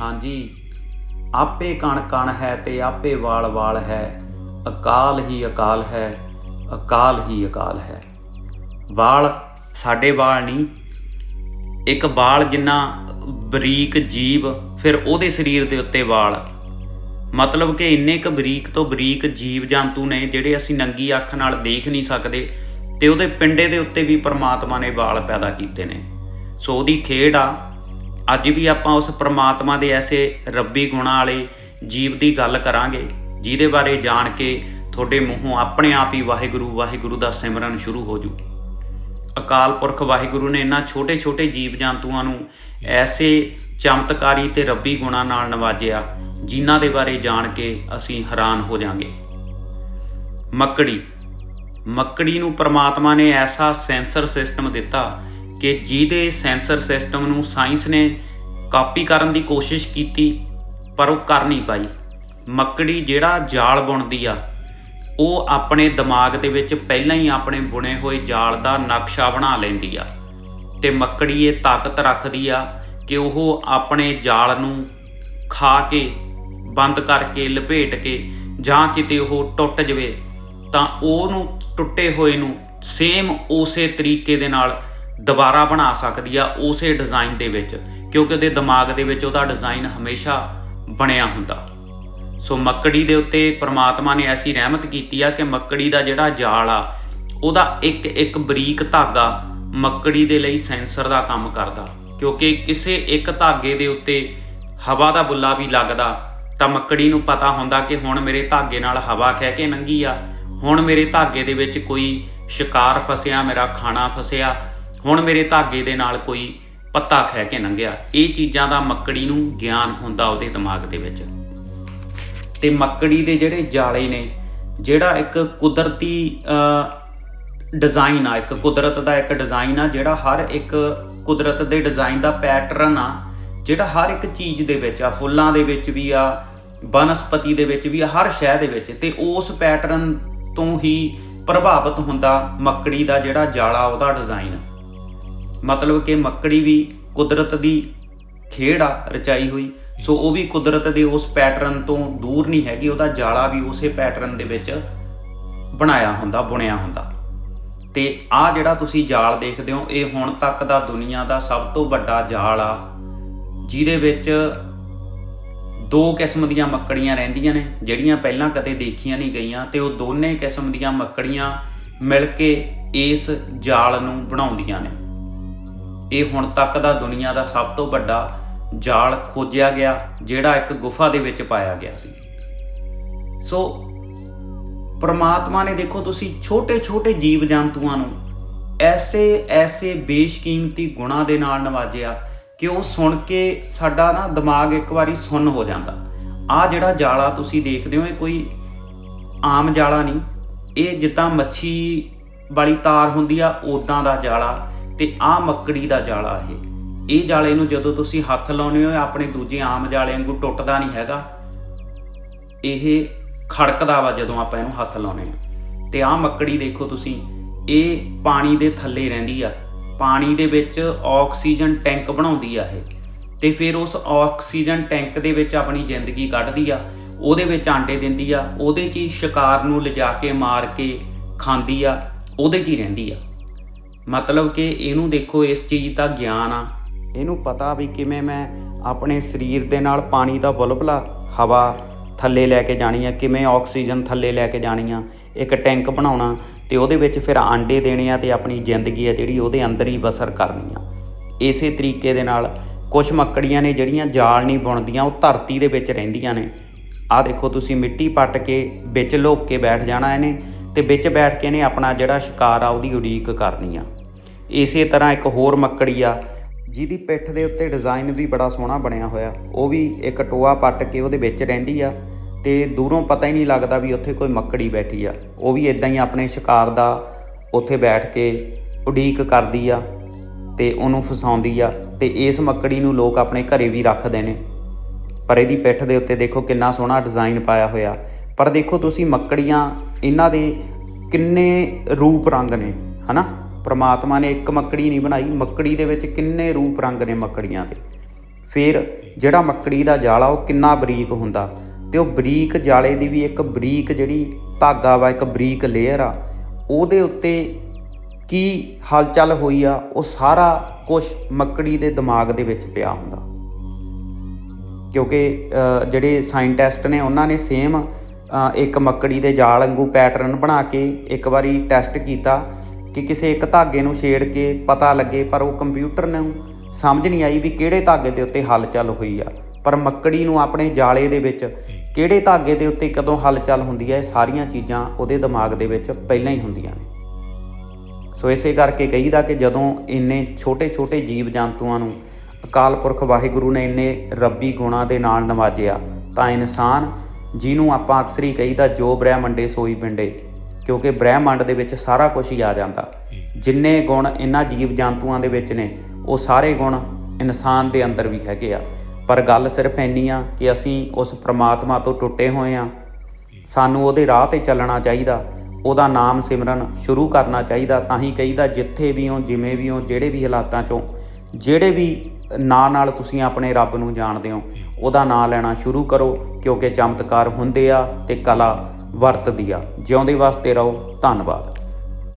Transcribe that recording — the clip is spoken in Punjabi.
ਹਾਂਜੀ, ਆਪੇ ਕਣ ਕਣ ਹੈ ਤੇ ਆਪੇ ਵਾਲ ਵਾਲ ਹੈ, ਅਕਾਲ ਹੀ ਅਕਾਲ ਹੈ, ਅਕਾਲ ਹੀ ਅਕਾਲ ਹੈ। ਵਾਲ ਸਾਡੇ ਵਾਲ ਨਹੀਂ, ਇੱਕ ਵਾਲ ਜਿੰਨਾ ਬਰੀਕ ਜੀਵ, ਫਿਰ ਉਹਦੇ ਸਰੀਰ ਦੇ ਉੱਤੇ ਵਾਲ। ਮਤਲਬ ਕਿ ਇੰਨੇ ਕੁ ਬਰੀਕ ਤੋਂ ਬਰੀਕ ਜੀਵ ਜੰਤੂ ਨੇ ਜਿਹੜੇ ਅਸੀਂ ਨੰਗੀ ਅੱਖ ਨਾਲ ਦੇਖ ਨਹੀਂ ਸਕਦੇ, ਤੇ ਉਹਦੇ ਪਿੰਡੇ ਦੇ ਉੱਤੇ ਵੀ ਪਰਮਾਤਮਾ ਨੇ ਵਾਲ ਪੈਦਾ ਕੀਤੇ ਨੇ। ਸੋ ਉਹਦੀ ਖੇਡ ਆ ਅੱਜ ਵੀ ਆਪਾਂ ਉਸ ਪ੍ਰਮਾਤਮਾ ਦੇ ਐਸੇ ਰੱਬੀ ਗੁਣਾਂ ਵਾਲੇ ਜੀਵ ਦੀ ਗੱਲ ਕਰਾਂਗੇ, ਜਿਹਦੇ ਬਾਰੇ ਜਾਣ ਕੇ ਤੁਹਾਡੇ ਮੂੰਹੋਂ ਆਪਣੇ ਆਪ ਹੀ ਵਾਹਿਗੁਰੂ ਵਾਹਿਗੁਰੂ ਦਾ ਸਿਮਰਨ ਸ਼ੁਰੂ ਹੋ ਜੂ। ਅਕਾਲ ਪੁਰਖ ਵਾਹਿਗੁਰੂ ਨੇ ਇਹਨਾਂ ਛੋਟੇ-ਛੋਟੇ ਜੀਵ ਜੰਤੂਆਂ ਨੂੰ ਐਸੇ ਚਮਤਕਾਰੀ ਤੇ ਰੱਬੀ ਗੁਣਾਂ ਨਾਲ ਨਵਾਜਿਆ, ਜਿਨ੍ਹਾਂ ਦੇ ਬਾਰੇ ਜਾਣ ਕੇ ਅਸੀਂ ਹੈਰਾਨ ਹੋ ਜਾਾਂਗੇ। ਮੱਕੜੀ। ਮੱਕੜੀ ਨੂੰ ਪ੍ਰਮਾਤਮਾ ਨੇ ਐਸਾ ਸੈਂਸਰ ਸਿਸਟਮ ਦਿੱਤਾ ਕਿ ਜਿਹਦੇ ਸੈਂਸਰ ਸਿਸਟਮ ਨੂੰ ਸਾਇੰਸ ਨੇ ਕਾਪੀ ਕਰਨ ਦੀ ਕੋਸ਼ਿਸ਼ ਕੀਤੀ, ਪਰ ਉਹ ਕਰ ਨਹੀਂ ਪਾਈ। ਮੱਕੜੀ ਜਿਹੜਾ ਜਾਲ ਬੁਣਦੀ ਆ, ਉਹ ਆਪਣੇ ਦਿਮਾਗ ਦੇ ਵਿੱਚ ਪਹਿਲਾਂ ਹੀ ਆਪਣੇ ਬੁਣੇ ਹੋਏ ਜਾਲ ਦਾ ਨਕਸ਼ਾ ਬਣਾ ਲੈਂਦੀ ਆ ਤੇ ਮੱਕੜੀ ਇਹ ਤਾਕਤ ਰੱਖਦੀ ਆ ਕਿ ਉਹ ਆਪਣੇ ਜਾਲ ਨੂੰ ਖਾ ਕੇ, ਬੰਦ ਕਰਕੇ, ਲਪੇਟ ਕੇ ਜਾਂ ਕਿਤੇ ਉਹ ਟੁੱਟ ਜਵੇ, ਤਾਂ ਉਹਨੂੰ ਟੁੱਟੇ ਹੋਏ ਨੂੰ ਸੇਮ ਉਸੇ ਤਰੀਕੇ ਦੇ ਨਾਲ ਦੁਬਾਰਾ ਬਣਾ ਸਕਦੀ ਆ ਉਸੇ ਡਿਜ਼ਾਈਨ ਦੇ ਵਿੱਚ, ਕਿਉਂਕਿ ਉਹਦੇ ਦਿਮਾਗ ਦੇ ਵਿੱਚ ਉਹਦਾ ਡਿਜ਼ਾਈਨ ਹਮੇਸ਼ਾ ਬਣਿਆ ਹੁੰਦਾ। ਸੋ ਮੱਕੜੀ ਦੇ ਉੱਤੇ ਪ੍ਰਮਾਤਮਾ ਨੇ ਐਸੀ ਰਹਿਮਤ ਕੀਤੀ ਆ ਕਿ ਮੱਕੜੀ ਦਾ ਜਿਹੜਾ ਜਾਲ ਆ, ਉਹਦਾ ਇੱਕ ਇੱਕ ਬਰੀਕ ਧਾਗਾ ਮੱਕੜੀ ਦੇ ਲਈ ਸੈਂਸਰ ਦਾ ਕੰਮ ਕਰਦਾ। ਕਿਉਂਕਿ ਕਿਸੇ ਇੱਕ ਧਾਗੇ ਦੇ ਉੱਤੇ ਹਵਾ ਦਾ ਬੁੱਲਾ ਵੀ ਲੱਗਦਾ, ਤਾਂ ਮੱਕੜੀ ਨੂੰ ਪਤਾ ਹੁੰਦਾ ਕਿ ਹੁਣ ਮੇਰੇ ਧਾਗੇ ਨਾਲ ਹਵਾ ਖਹਿ ਕੇ ਲੰਗੀ ਆ। ਹੁਣ ਮੇਰੇ ਧਾਗੇ ਦੇ ਵਿੱਚ ਕੋਈ ਸ਼ਿਕਾਰ ਫਸਿਆ, ਮੇਰਾ ਖਾਣਾ ਫਸਿਆ ਹੁਣ ਮੇਰੇ ਧਾਗੇ ਦੇ ਨਾਲ ਕੋਈ ਪੱਤਾ ਖਹਿ ਕੇ ਲੰਘਿਆ। ਇਹ ਚੀਜ਼ਾਂ ਦਾ ਮੱਕੜੀ ਨੂੰ ਗਿਆਨ ਹੁੰਦਾ ਉਹਦੇ ਦਿਮਾਗ ਦੇ ਵਿੱਚ। ਤੇ ਮੱਕੜੀ ਦੇ ਜਿਹੜੇ ਜਾਲੇ ਨੇ, ਜਿਹੜਾ ਇੱਕ ਕੁਦਰਤੀ ਡਿਜ਼ਾਈਨ ਆ, ਇੱਕ ਕੁਦਰਤ ਦਾ ਇੱਕ ਡਿਜ਼ਾਈਨ ਆ, ਜਿਹੜਾ ਹਰ ਇੱਕ ਕੁਦਰਤ ਦੇ ਡਿਜ਼ਾਈਨ ਦਾ ਪੈਟਰਨ ਆ, ਜਿਹੜਾ ਹਰ ਇੱਕ ਚੀਜ਼ ਦੇ ਵਿੱਚ ਆ, ਫੁੱਲਾਂ ਦੇ ਵਿੱਚ ਵੀ ਆ, ਬਨਸਪਤੀ ਦੇ ਵਿੱਚ ਵੀ ਆ, ਹਰ ਸ਼ੈ ਦੇ ਵਿੱਚ, ਤੇ ਉਸ ਪੈਟਰਨ ਤੋਂ ਹੀ ਪ੍ਰਭਾਵਿਤ ਹੁੰਦਾ ਮੱਕੜੀ ਦਾ ਜਿਹੜਾ ਜਾਲਾ, ਉਹਦਾ ਡਿਜ਼ਾਈਨ ਮਤਲਬ ਕਿ ਮੱਕੜੀ ਵੀ ਕੁਦਰਤ ਦੀ ਖੇਡ ਆ, ਰਚਾਈ ਹੋਈ। ਸੋ ਉਹ ਵੀ ਕੁਦਰਤ ਦੇ ਉਸ ਪੈਟਰਨ ਤੋਂ ਦੂਰ ਨਹੀਂ ਹੈਗੀ, ਉਹਦਾ ਜਾਲਾ ਵੀ ਉਸੇ ਪੈਟਰਨ ਦੇ ਵਿੱਚ ਬਣਾਇਆ ਹੁੰਦਾ, ਬੁਣਿਆ ਹੁੰਦਾ। ਤੇ ਆ ਜਿਹੜਾ ਤੁਸੀਂ ਜਾਲ ਦੇਖਦੇ ਹੋ, ਇਹ ਹੁਣ ਤੱਕ ਦਾ ਦੁਨੀਆ ਦਾ ਸਭ ਤੋਂ ਵੱਡਾ ਜਾਲ ਆ, ਜਿਹਦੇ ਵਿੱਚ ਦੋ ਕਿਸਮ ਦੀਆਂ ਮੱਕੜੀਆਂ ਰਹਿੰਦੀਆਂ ਨੇ, ਜਿਹੜੀਆਂ ਪਹਿਲਾਂ ਕਦੇ ਦੇਖੀਆਂ ਨਹੀਂ ਗਈਆਂ, ਤੇ ਉਹ ਦੋਨੇ ਕਿਸਮ ਦੀਆਂ ਮੱਕੜੀਆਂ ਮਿਲ ਕੇ ਇਸ ਜਾਲ ਨੂੰ ਬਣਾਉਂਦੀਆਂ ਨੇ। ਇਹ ਹੁਣ ਤੱਕ ਦਾ ਦੁਨੀਆ ਦਾ ਸਭ ਤੋਂ ਵੱਡਾ ਜਾਲ ਖੋਜਿਆ ਗਿਆ, ਜਿਹੜਾ ਇੱਕ ਗੁਫਾ ਦੇ ਵਿੱਚ ਪਾਇਆ ਗਿਆ ਸੀ। ਸੋ, ਪਰਮਾਤਮਾ ਨੇ ਦੇਖੋ ਤੁਸੀਂ ਛੋਟੇ-ਛੋਟੇ ਜੀਵ ਜੰਤੂਆਂ ਨੂੰ ਐਸੇ ਐਸੇ ਬੇਸ਼ਕੀਮਤੀ ਗੁਣਾਂ ਦੇ ਨਾਲ ਨਵਾਜਿਆ ਕਿ ਉਹ ਸੁਣ ਕੇ ਸਾਡਾ ਨਾ ਦਿਮਾਗ ਇੱਕ ਵਾਰੀ ਸੁੰਨ ਹੋ ਜਾਂਦਾ। ਆ ਜਿਹੜਾ ਜਾਲਾ ਤੁਸੀਂ ਦੇਖਦੇ ਹੋ, ਇਹ ਕੋਈ ਆਮ ਜਾਲਾ ਨਹੀਂ। ਇਹ ਜਿੱਦਾਂ ਮੱਛੀ ਵਾਲੀ ਤਾਰ ਹੁੰਦੀ ਆ ਉਦਾਂ ਦਾ ਜਾਲਾ। ਤੇ ਆ ਮੱਕੜੀ ਦਾ ਜਾਲਾ ਇਹ। ਇਹ ਜਾਲੇ ਨੂੰ ਜਦੋਂ ਤੁਸੀਂ ਹੱਥ ਲਾਉਨੇ ਹੋ ਆਪਣੇ ਦੂਜੇ ਆਮ ਜਾਲੇ ਵਾਂਗੂ ਟੁੱਟਦਾ ਨਹੀਂ ਹੈਗਾ। ਇਹ ਖੜਕਦਾ ਵਾ ਜਦੋਂ ਆਪਾਂ ਇਹਨੂੰ ਹੱਥ ਲਾਉਨੇ ਆ। ਤੇ ਆਹ ਮੱਕੜੀ ਦੇਖੋ ਤੁਸੀਂ, ਇਹ ਪਾਣੀ ਦੇ ਥੱਲੇ ਰਹਿੰਦੀ ਆ। ਪਾਣੀ ਦੇ ਵਿੱਚ ਆਕਸੀਜਨ ਟੈਂਕ ਬਣਾਉਂਦੀ ਆ ਇਹ। ਤੇ ਫਿਰ ਉਸ ਆਕਸੀਜਨ ਟੈਂਕ ਦੇ ਵਿੱਚ ਆਪਣੀ ਜ਼ਿੰਦਗੀ ਕੱਢਦੀ ਆ। ਉਹਦੇ ਵਿੱਚ ਆਂਡੇ ਦਿੰਦੀ ਆ। ਉਹਦੇ 'ਚ ਹੀ ਸ਼ਿਕਾਰ ਨੂੰ ਲਿਜਾ ਕੇ, ਮਾਰ ਕੇ ਖਾਂਦੀ ਆ। ਉਹਦੇ 'ਚ ਹੀ ਰਹਿੰਦੀ ਆ। ਮਤਲਬ ਕਿ ਇਹਨੂੰ ਦੇਖੋ, ਇਸ ਚੀਜ਼ ਦਾ ਗਿਆਨ ਆ। ਇਹਨੂੰ ਪਤਾ ਵੀ ਕਿਵੇਂ ਮੈਂ ਆਪਣੇ ਸਰੀਰ ਦੇ ਨਾਲ ਪਾਣੀ ਦਾ ਬੁਲਬਲਾ ਹਵਾ ਥੱਲੇ ਲੈ ਕੇ ਜਾਣੀ ਆ, ਕਿਵੇਂ ਆਕਸੀਜਨ ਥੱਲੇ ਲੈ ਕੇ ਜਾਣੀ ਆ, ਇੱਕ ਟੈਂਕ ਬਣਾਉਣਾ ਤੇ ਉਹਦੇ ਵਿੱਚ ਫਿਰ ਆਂਡੇ ਦੇਣੇ ਆ ਤੇ ਆਪਣੀ ਜ਼ਿੰਦਗੀ ਆ ਜਿਹੜੀ ਉਹਦੇ ਅੰਦਰ ਹੀ ਬਸਰ ਕਰਨੀ ਆ। ਇਸੇ ਤਰੀਕੇ ਦੇ ਨਾਲ ਕੁਝ ਮੱਕੜੀਆਂ ਨੇ ਜਿਹੜੀਆਂ ਜਾਲ ਨਹੀਂ ਬੁਣਦੀਆਂ, ਉਹ ਧਰਤੀ ਦੇ ਵਿੱਚ ਰਹਿੰਦੀਆਂ ਨੇ। ਆਹ ਦੇਖੋ ਤੁਸੀਂ ਮਿੱਟੀ ਪੱਟ ਕੇ ਵਿੱਚ ਲੁੱਕ ਕੇ ਬੈਠ ਜਾਣਾ ਇਹਨੇ ਤੇ ਵਿੱਚ ਬੈਠ ਕੇ ਇਹਨੇ ਆਪਣਾ ਜਿਹੜਾ ਸ਼ਿਕਾਰ ਆ, ਉਹਦੀ ਉਡੀਕ ਕਰਨੀ ਆ। ਇਸੇ ਤਰ੍ਹਾਂ ਇੱਕ ਹੋਰ ਮੱਕੜੀ ਆ, ਜਿਹਦੀ ਪਿੱਠ ਦੇ ਉੱਤੇ ਡਿਜ਼ਾਈਨ ਵੀ ਬੜਾ ਸੋਹਣਾ ਬਣਿਆ ਹੋਇਆ। ਉਹ ਵੀ ਇੱਕ ਟੋਆ ਪੱਟ ਕੇ ਉਹਦੇ ਵਿੱਚ ਰਹਿੰਦੀ ਆ ਤੇ ਦੂਰੋਂ ਪਤਾ ਹੀ ਨਹੀਂ ਲੱਗਦਾ ਵੀ ਉੱਥੇ ਕੋਈ ਮੱਕੜੀ ਬੈਠੀ ਆ। ਉਹ ਵੀ ਇਦਾਂ ਹੀ ਆਪਣੇ ਸ਼ਿਕਾਰ ਦਾ ਉੱਥੇ ਬੈਠ ਕੇ ਉਡੀਕ ਕਰਦੀ ਆ ਤੇ ਉਹਨੂੰ ਫਸਾਉਂਦੀ ਆ ਤੇ ਇਸ ਮੱਕੜੀ ਨੂੰ ਲੋਕ ਆਪਣੇ ਘਰੇ ਵੀ ਰੱਖਦੇ ਨੇ। ਪਰ ਇਹਦੀ ਪਿੱਠ ਦੇ ਉੱਤੇ ਦੇਖੋ ਕਿੰਨਾ ਸੋਹਣਾ ਡਿਜ਼ਾਈਨ ਪਾਇਆ ਹੋਇਆ। ਪਰ ਦੇਖੋ ਤੁਸੀਂ ਮੱਕੜੀਆਂ ਇਹਨਾਂ ਦੇ ਕਿੰਨੇ ਰੂਪ ਰੰਗ ਨੇ, ਹਨਾ? ਪ੍ਰਮਾਤਮਾ ਨੇ ਇੱਕ ਮੱਕੜੀ ਨਹੀਂ ਬਣਾਈ, ਮੱਕੜੀ ਦੇ ਵਿੱਚ ਕਿੰਨੇ ਰੂਪ ਰੰਗ ਨੇ ਮੱਕੜੀਆਂ ਦੇ। ਫਿਰ ਜਿਹੜਾ ਮੱਕੜੀ ਦਾ ਜਾਲ ਆ ਉਹ ਕਿੰਨਾ ਬਰੀਕ ਹੁੰਦਾ? ਤੇ ਉਹ ਬਰੀਕ ਜਾਲੇ ਦੀ ਵੀ ਇੱਕ ਬਰੀਕ ਜਿਹੜੀ ਧਾਗਾ ਵਾ, ਇੱਕ ਬਰੀਕ ਲੇਅਰ ਆ, ਉਹਦੇ ਉੱਤੇ ਕੀ ਹਲਚਲ ਹੋਈ ਆ? ਉਹ ਸਾਰਾ ਕੁਝ ਮੱਕੜੀ ਦੇ ਦਿਮਾਗ ਦੇ ਵਿੱਚ ਪਿਆ ਹੁੰਦਾ। ਕਿਉਂਕਿ ਜਿਹੜੇ ਸਾਇੰਟਿਸਟ ਨੇ, ਉਹਨਾਂ ਨੇ ਸੇਮ ਇੱਕ ਮੱਕੜੀ ਦੇ ਜਾਲ ਵਾਂਗੂ ਪੈਟਰਨ ਬਣਾ ਕੇ ਇੱਕ ਵਾਰੀ ਟੈਸਟ ਕੀਤਾ ਕਿ ਕਿਸੇ ਇੱਕ ਧਾਗੇ ਨੂੰ ਛੇੜ ਕੇ ਪਤਾ ਲੱਗੇ, ਪਰ ਉਹ ਕੰਪਿਊਟਰ ਨੂੰ ਸਮਝ ਨਹੀਂ ਆਈ ਵੀ ਕਿਹੜੇ ਧਾਗੇ ਦੇ ਉੱਤੇ ਹਲਚਲ ਹੋਈ ਆ। ਪਰ ਮੱਕੜੀ ਨੂੰ ਆਪਣੇ ਜਾਲੇ ਦੇ ਵਿੱਚ ਕਿਹੜੇ ਧਾਗੇ ਦੇ ਉੱਤੇ ਕਦੋਂ ਹਲਚਲ ਹੁੰਦੀ ਹੈ ਇਹ ਸਾਰੀਆਂ ਚੀਜ਼ਾਂ ਉਹਦੇ ਦਿਮਾਗ ਦੇ ਵਿੱਚ ਪਹਿਲਾਂ ਹੀ ਹੁੰਦੀਆਂ ਨੇ। ਸੋ ਇਸੇ ਕਰਕੇ ਕਹੀਦਾ ਕਿ ਜਦੋਂ ਇੰਨੇ ਛੋਟੇ-ਛੋਟੇ ਜੀਵ ਜੰਤੂਆਂ ਨੂੰ ਅਕਾਲ ਪੁਰਖ ਵਾਹਿਗੁਰੂ ਨੇ ਇੰਨੇ ਰੱਬੀ ਗੁਣਾਂ ਦੇ ਨਾਲ ਨਵਾਜਿਆ, ਤਾਂ ਇਨਸਾਨ ਜਿਹਨੂੰ ਆਪਾਂ ਅਕਸਰ ਹੀ ਕਹੀਦਾ ਜੋ ਬ੍ਰਹਿਮੰਡੇ ਸੋਈ ਪਿੰਡੇ, ਕਿਉਂਕਿ ਬ੍ਰਹਿਮੰਡ ਦੇ ਵਿੱਚ ਸਾਰਾ ਕੁਝ ਹੀ ਆ ਜਾਂਦਾ। ਜਿੰਨੇ ਗੁਣ ਇਹਨਾਂ ਜੀਵ ਜੰਤੂਆਂ ਦੇ ਵਿੱਚ ਨੇ, ਉਹ ਸਾਰੇ ਗੁਣ ਇਨਸਾਨ ਦੇ ਅੰਦਰ ਵੀ ਹੈਗੇ ਆ। ਪਰ ਗੱਲ ਸਿਰਫ ਇੰਨੀ ਆ ਕਿ ਅਸੀਂ ਉਸ ਪ੍ਰਮਾਤਮਾ ਤੋਂ ਟੁੱਟੇ ਹੋਏ ਆ। ਸਾਨੂੰ ਉਹਦੇ ਰਾਹ ਤੇ ਚੱਲਣਾ ਚਾਹੀਦਾ, ਉਹਦਾ ਨਾਮ ਸਿਮਰਨ ਸ਼ੁਰੂ ਕਰਨਾ ਚਾਹੀਦਾ, ਤਾਂ ਹੀ ਕਹੀਦਾ ਜਿੱਥੇ ਵੀ ਹੋ, ਜਿਵੇਂ ਵੀ ਹੋ, ਜਿਹੜੇ ਵੀ ਹਾਲਾਤਾਂ ਚੋਂ, ਜਿਹੜੇ ਵੀ ਨਾਂ ਨਾਲ ਤੁਸੀਂ ਆਪਣੇ ਰੱਬ ਨੂੰ ਜਾਣਦੇ ਹੋ। ਉਹਦਾ ਨਾਂ ਲੈਣਾ ਸ਼ੁਰੂ ਕਰੋ, ਕਿਉਂਕਿ ਚਮਤਕਾਰ ਹੁੰਦੇ ਆ ਤੇ ਕਲਾ ਵਰਤਦੀ ਆ। ਜਿਉਂਦੇ ਵਾਸਤੇ ਰਹੋ, ਧੰਨਵਾਦ।